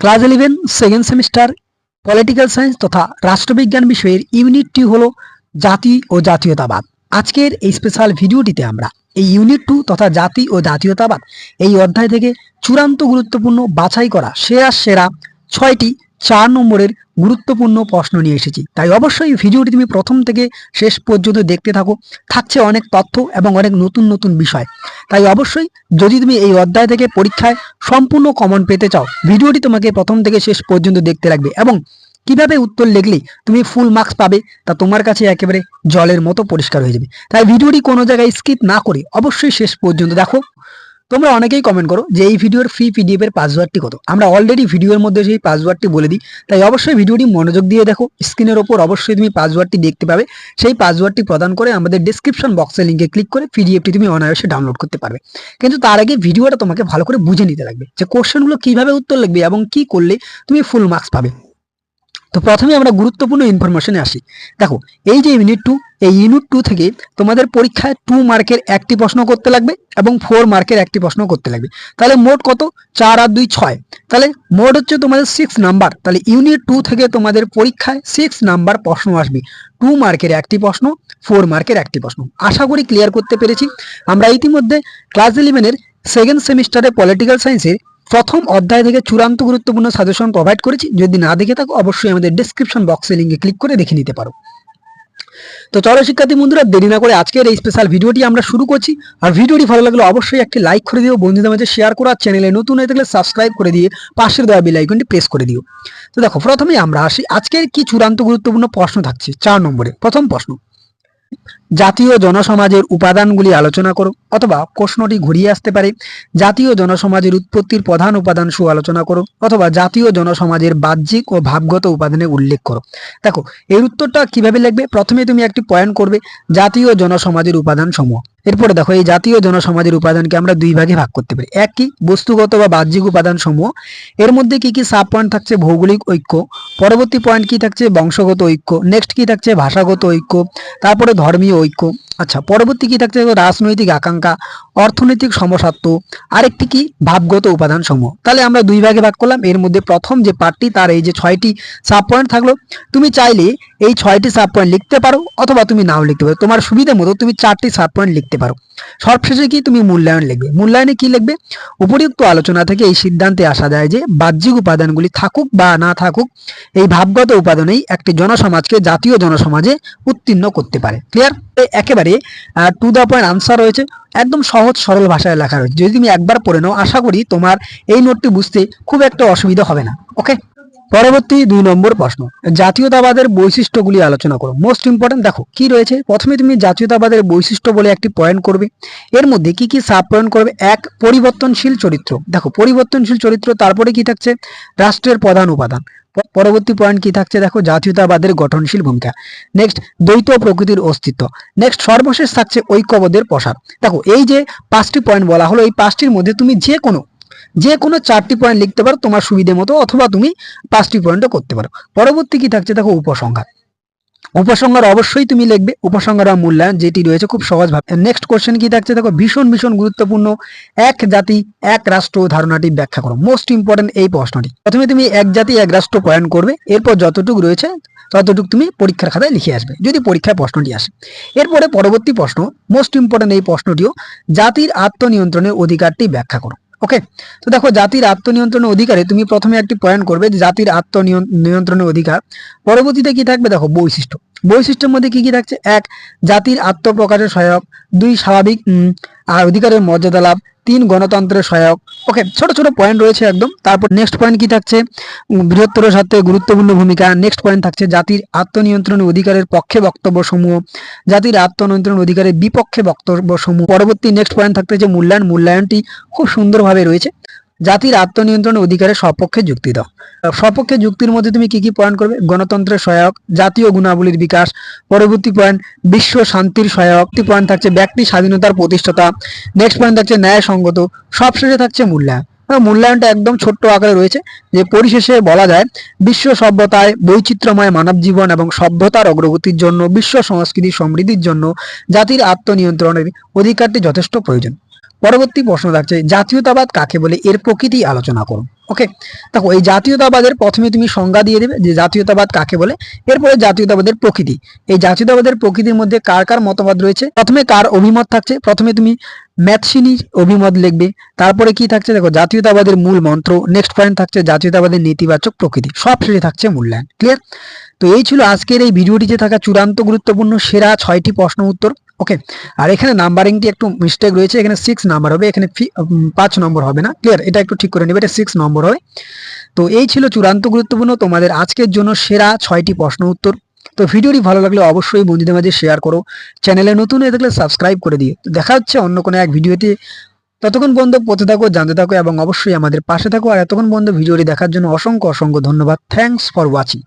Class eleven second semester political science তথা রাষ্ট্রবিজ্ঞান বিষয়ের ইউনিট টু হলো জাতি ও জাতীয়তাবাদ। আজকের এই স্পেশাল ভিডিওটিতে আমরা এই ইউনিট টু তথা জাতি ও জাতীয়তাবাদ এই অধ্যায় থেকে চূড়ান্ত গুরুত্বপূর্ণ বাছাই করা সেরা সেরা ছয়টি চার নম্বরের গুরুত্বপূর্ণ প্রশ্ন নিয়ে এসেছি। তাই অবশ্যই ভিডিওটি তুমি প্রথম থেকে শেষ পর্যন্ত দেখতে থাকো। থাকছে অনেক তথ্য এবং অনেক নতুন নতুন বিষয়। তাই অবশ্যই যদি তুমি এই অধ্যায় থেকে পরীক্ষায় সম্পূর্ণ কমন পেতে চাও, ভিডিওটি তোমাকে প্রথম থেকে শেষ পর্যন্ত দেখতে লাগবে এবং কীভাবে উত্তর লিখলে তুমি ফুল মার্কস পাবে তা তোমার কাছে একেবারে জলের মতো পরিষ্কার হয়ে যাবে। তাই ভিডিওটি কোনো জায়গায় স্কিপ না করে অবশ্যই শেষ পর্যন্ত দেখো। তোমরা অনেকেই কমেন্ট করো যে এই ভিডিওর ফ্রি পিডিএফ এর পাসওয়ার্ডটি কত? আমরা অলরেডি ভিডিওর মধ্যে সেই পাসওয়ার্ডটি বলে দিই। তাই অবশ্যই ভিডিওটি মনোযোগ দিয়ে দেখো। স্ক্রিনের ওপর অবশ্যই তুমি পাসওয়ার্ডটি দেখতে পাবে। সেই পাসওয়ার্ডটি প্রদান করে আমাদের ডিসক্রিপশন বক্সের লিঙ্কে ক্লিক করে পিডিএফটি তুমি অনায়াসে ডাউনলোড করতে পারবে। কিন্তু তার আগে ভিডিওটা তোমাকে ভালো করে বুঝে নিতে লাগবে যে কোশ্চেনগুলো কীভাবে উত্তর লিখবে এবং কি করলে তুমি ফুল মার্কস পাবে। তো প্রথমে আমরা গুরুত্বপূর্ণ ইনফরমেশনে আসি। দেখো, এই যে ইউনিট টু এই ইউনিট টু থেকে তোমাদের পরীক্ষায় টু মার্কের একটি প্রশ্ন করতে লাগবে এবং ফোর মার্কের একটি প্রশ্ন করতে লাগবে। তাহলে মোট কত? চার আর দুই ছয়। তাহলে মোট হচ্ছে তোমাদের সিক্স নাম্বার তাহলে ইউনিট টু থেকে তোমাদের পরীক্ষায় সিক্স নাম্বার প্রশ্ন আসবে। টু মার্কের একটি প্রশ্ন ফোর মার্কের একটি প্রশ্ন। আশা করি ক্লিয়ার করতে পেরেছি। আমরা ইতিমধ্যে ক্লাস ইলেভেনের সেকেন্ড সেমিস্টারে পলিটিক্যাল সায়েন্সের প্রথম অধ্যায় থেকে চূড়ান্ত গুরুত্বপূর্ণ সাজেশন প্রোভাইড করেছি। যদি না দেখে থাকো, অবশ্যই আমাদের ডিসক্রিপশন বক্সে লিঙ্কে ক্লিক করে দেখে নিতে পারো। তো চলো শিক্ষার্থী বন্ধুরা, দেরি না করে আজকের এই স্পেশাল ভিডিওটি আমরা শুরু করছি। আর ভিডিওটি ভালো লাগলে অবশ্যই একটি লাইক করে দিও, বন্ধুদের মাঝে শেয়ার করো, আর চ্যানেলে নতুন হয়ে থাকলে সাবস্ক্রাইব করে দিয়ে পাশের দেওয়া বেল আইকনটি প্রেস করে দিও। তো দেখো, প্রথমেই আমরা আসি। আজকের কি চূড়ান্ত গুরুত্বপূর্ণ প্রশ্ন থাকছে, চার নম্বরে। প্রথম প্রশ্ন জাতীয় জনসমাজের উপাদানগুলি আলোচনা করো অথবা প্রশ্নটি ঘুরিয়ে আসতে পারে। জাতীয় জনসমাজের উৎপত্তির প্রধান উপাদান সু আলোচনা করো অথবা জাতীয় জনসমাজের বাহ্যিক ও ভাবগত উপাদানে উল্লেখ করো। দেখো, এর উত্তরটা কীভাবে লিখবে? প্রথমে তুমি একটি পয়েন্ট করবে জাতীয় জনসমাজের উপাদান সমূহ এরপরে দেখো, এই জাতীয় জনসমাজের উপাদানকে আমরা দুই ভাগে ভাগ করতে পারি। এক কি বস্তুগত বা বাহ্যিক উপাদান সমূহ এর মধ্যে কি কি সাব পয়েন্ট থাকছে? ভৌগোলিক ঐক্য। পরবর্তী পয়েন্ট কি থাকছে? বংশগত ঐক্য। নেক্সট কি থাকছে? ভাষাগত ঐক্য। তারপরে ধর্মীয় ঐক্য। আচ্ছা পরবর্তী কি থাকছে রাজনৈতিক আকাঙ্ক্ষা, অর্থনৈতিক সমসাত্ব আরেকটি কি? ভাবগত উপাদান সমূহ তাহলে আমরা দুই ভাগে ভাগ করলাম। এর মধ্যে প্রথম যে পার্টটি তার এই যে ছয়টি সাব পয়েন্ট থাকল, তুমি চাইলে এই ছয়টি সাব পয়েন্ট লিখতে পারো, অথবা তুমি নাও লিখতে পারো। তোমার সুবিধা মতো তুমি চারটি সাব পয়েন্ট লিখতে পারো। সবশেষে কি তুমি মূল্যায়ন লিখবে? মূল্যায়নে কি লিখবে? উপরিউক্ত আলোচনা থেকে এই সিদ্ধান্তে আসা যায় যে বাহ্যিক উপাদানগুলি থাকুক বা না থাকুক, এই ভাবগত উপাদানেই একটি জনসমাজকে জাতীয় জনসমাজে উত্তীর্ণ করতে পারে। ক্লিয়ার একেবারে টু দ্য পয়েন্ট আনসার রয়েছে। একদম সহজ, সরল ভাষায় লেখা রয়েছে। যদি তুমি একবার পড়ে নাও, আশা করি তোমার এই নোটটি বুঝতে খুব একটা অসুবিধা হবে না। ওকে পরবর্তী দুই নম্বর প্রশ্ন। জাতীয়তাবাদের বৈশিষ্ট্যগুলি আলোচনা করো। মোস্ট ইম্পর্টেন্ট দেখো, কি রয়েছে? প্রথমে তুমি জাতীয়তাবাদের বৈশিষ্ট্য বলে একটি পয়েন্ট করবে। এর মধ্যে কি কি সাব পয়েন্ট করবে? এক, পরিবর্তনশীল চরিত্র। দেখো, পরিবর্তনশীল চরিত্র, তারপরে কি থাকছে? রাষ্ট্রের প্রধান উপাদান। পরবর্তী পয়েন্ট কি থাকছে? দেখো, জাতীয়তাবাদের গঠনশীল ভূমিকা। নেক্সট দ্বৈত প্রকৃতির অস্তিত্ব। নেক্সট সর্বশেষ থাকছে ঐক্যবোধের প্রসার। দেখো, এই যে পাঁচটি পয়েন্ট বলা হলো, এই পাঁচটির মধ্যে তুমি যে কোনো যে কোনো চারটি পয়েন্ট লিখতে পারো তোমার সুবিধে মতো, অথবা তুমি পাঁচটি পয়েন্টও করতে পারো। পরবর্তী কি থাকছে? দেখো উপসংহার। উপসংহার অবশ্যই তুমি লিখবে। উপসংহার মূল্যায়ন যেটি রয়েছে খুব সহজভাবে নেক্সট কোশ্চেন কি থাকছে? দেখো ভীষণ ভীষণ গুরুত্বপূর্ণ। এক জাতি, এক রাষ্ট্র ধারণাটি ব্যাখ্যা করো। মোস্ট ইম্পর্টেন্ট এই প্রশ্নটি। প্রথমে তুমি এক জাতি, এক রাষ্ট্র পয়েন্ট করবে। এরপর যতটুকু রয়েছে, ততটুকু তুমি পরীক্ষার খাতায় লিখে আসবে। যদি পরীক্ষায় প্রশ্নটি আসে। এরপরে পরবর্তী প্রশ্ন মোস্ট ইম্পর্টেন্ট এই প্রশ্নটিও জাতির আত্মনিয়ন্ত্রণের অধিকারটি ব্যাখ্যা করো। ওকে তো দেখো, জাতির আত্মনিয়ন্ত্রণের অধিকারে তুমি প্রথমে একটি পয়েন্ট করবে যে জাতির আত্মনিয়ন্ত্রণের অধিকার। পরবর্তীতে কি থাকবে? দেখো, বৈশিষ্ট্য। বৈশিষ্ট্যের মধ্যে কি কি থাকছে? এক, জাতির আত্মপ্রকাশের সহায়ক। দুই, স্বাভাবিক অধিকারের মর্যাদা লাভ। তিন গণতন্ত্রের সহায়ক। ওকে ছোট ছোট পয়েন্ট রয়েছে একদম। তারপর নেক্সট পয়েন্ট কি থাকছে? বৃহত্তর স্বার্থে গুরুত্বপূর্ণ ভূমিকা। নেক্সট পয়েন্ট থাকছে জাতির আত্মনিয়ন্ত্রণ অধিকারের পক্ষে বক্তব্য সমূহ। জাতির আত্মনিয়ন্ত্রণ অধিকারের বিপক্ষে বক্তব্য সমূহ। পরবর্তী নেক্সট পয়েন্ট থাকতে যে মূল্যায়ন। মূল্যায়নটি খুব সুন্দরভাবে রয়েছে। জাতির আত্মনিয়ন্ত্রণ অধিকারের সপক্ষে যুক্তি দাও। সপক্ষে যুক্তির মধ্যে তুমি কি কি পয়েন্ট করবে? গণতন্ত্রের সহায়ক, জাতীয় গুণাবলীর বিকাশ, পরবর্তী পয়েন্ট, বিশ্ব শান্তির সহায়ক পয়েন্ট থাকছে ব্যক্তি স্বাধীনতার প্রতিষ্ঠাতা, নেক্সট পয়েন্ট থাকছে ন্যায়সঙ্গত, সবশেষে থাকছে মূল্যায়ন। মূল্যায়নটা একদম ছোট্ট আকারে রয়েছে যে পরিশেষে বলা যায়, বিশ্ব সভ্যতায় বৈচিত্র্যময় মানব জীবন এবং সভ্যতার অগ্রগতির জন্য, বিশ্ব সংস্কৃতি সমৃদ্ধির জন্য জাতির আত্মনিয়ন্ত্রণের অধিকারটি যথেষ্ট প্রয়োজন। পরবর্তী প্রশ্ন থাকছে, জাতীয়তাবাদ কাকে বলে? এর প্রকৃতি আলোচনা করুন ওকে দেখো, এই জাতীয়তাবাদের প্রথমে তুমি সংজ্ঞা দিয়ে দেবে যে জাতীয়তাবাদ কাকে বলে, এরপরে জাতীয়তাবাদের প্রকৃতি। এই জাতীয়তাবাদের প্রকৃতির মধ্যে কার কার মতবাদ রয়েছে? প্রথমে কার অভিমত থাকছে? প্রথমে তুমি ম্যাথসিনির অভিমত লিখবে, তারপরে কি থাকছে? দেখো, জাতীয়তাবাদের মূল মন্ত্র নেক্সট পয়েন্ট থাকছে জাতীয়তাবাদের নেতিবাচক প্রকৃতি, সব শেষে থাকছে মূল্যায়ন। ক্লিয়ার তো এই ছিল আজকের এই ভিডিওটিতে থাকা চূড়ান্ত গুরুত্বপূর্ণ সেরা ছয়টি প্রশ্ন উত্তর। ওকে আর এখানে নাম্বারিংটি একটু মিস্টেক রয়েছে। এখানে সিক্স নাম্বার হবে। এখানে পাঁচ নম্বর হবে না। ক্লিয়ার এটা একটু ঠিক করে নেবে। এটা সিক্স নম্বর হবে। তো এই ছিল চূড়ান্ত গুরুত্বপূর্ণ তোমাদের আজকের জন্য সেরা ছয়টি প্রশ্ন উত্তর। তো ভিডিওটি ভালো লাগলে অবশ্যই বন্ধুদের মাঝে শেয়ার করো। চ্যানেলে নতুন হয়ে থাকলে সাবস্ক্রাইব করে দিও। দেখা হচ্ছে অন্য কোনো এক ভিডিওতে। ততক্ষণ বন্ধু পথে থাকো, জানতে থাকো এবং অবশ্যই আমাদের পাশে থাকো। আর এতক্ষণ বন্ধু ভিডিওটি দেখার জন্য অসংখ্য অসংখ্য ধন্যবাদ। Thanks for watching